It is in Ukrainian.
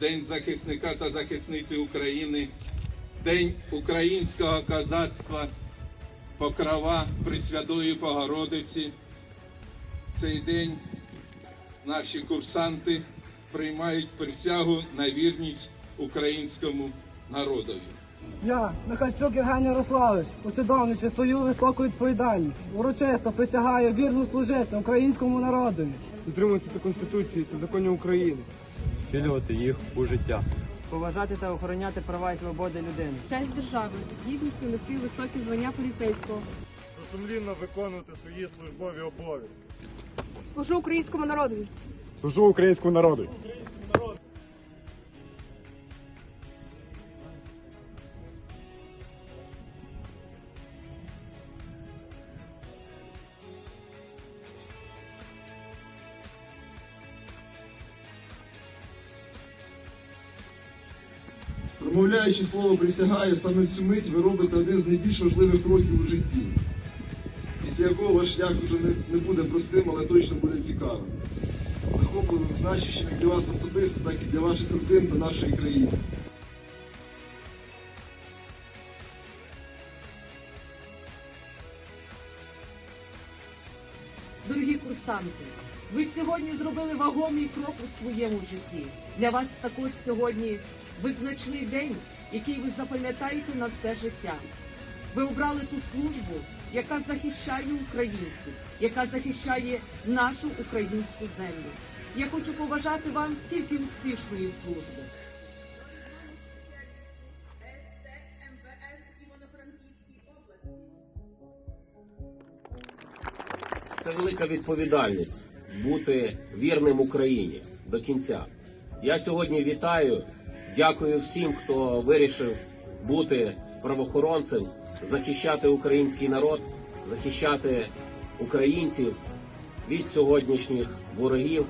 День захисника та захисниці України, День українського козацтва, Покрова Пресвятої Богородиці. Цей день наші курсанти приймають присягу на вірність українському народові. Я, Михальчук Євгеній Ярославович, усвідомлюючи свою високу відповідальність, урочисто присягаю вірно служити українському народові. дотримуватися Конституції та законів України, втілювати їх у життя. поважати та охороняти права і свободи людини. честь держави, з гідністю нести високі звання поліцейського. сумлінно виконувати свої службові обов'язки. Служу українському народу. Служу українському народу. Промовляючи слово присягаю, саме в цю мить ви робите один з найбільш важливих кроків у житті, після якого ваш шлях вже не, буде простим, але точно буде цікавим. Захопливим, значущим як для вас особисто, так і для ваших родин та нашої країни. Дорогі курсанти, ви сьогодні зробили вагомий крок у своєму житті. Для вас також сьогодні визначний день, який ви запам'ятаєте на все життя. Ви обрали ту службу, яка захищає українців, яка захищає нашу українську землю. Я хочу побажати вам тільки успішної служби. Це велика відповідальність бути вірним Україні до кінця. Я сьогодні вітаю, дякую всім, хто вирішив бути правоохоронцем, захищати український народ, захищати українців від сьогоднішніх ворогів.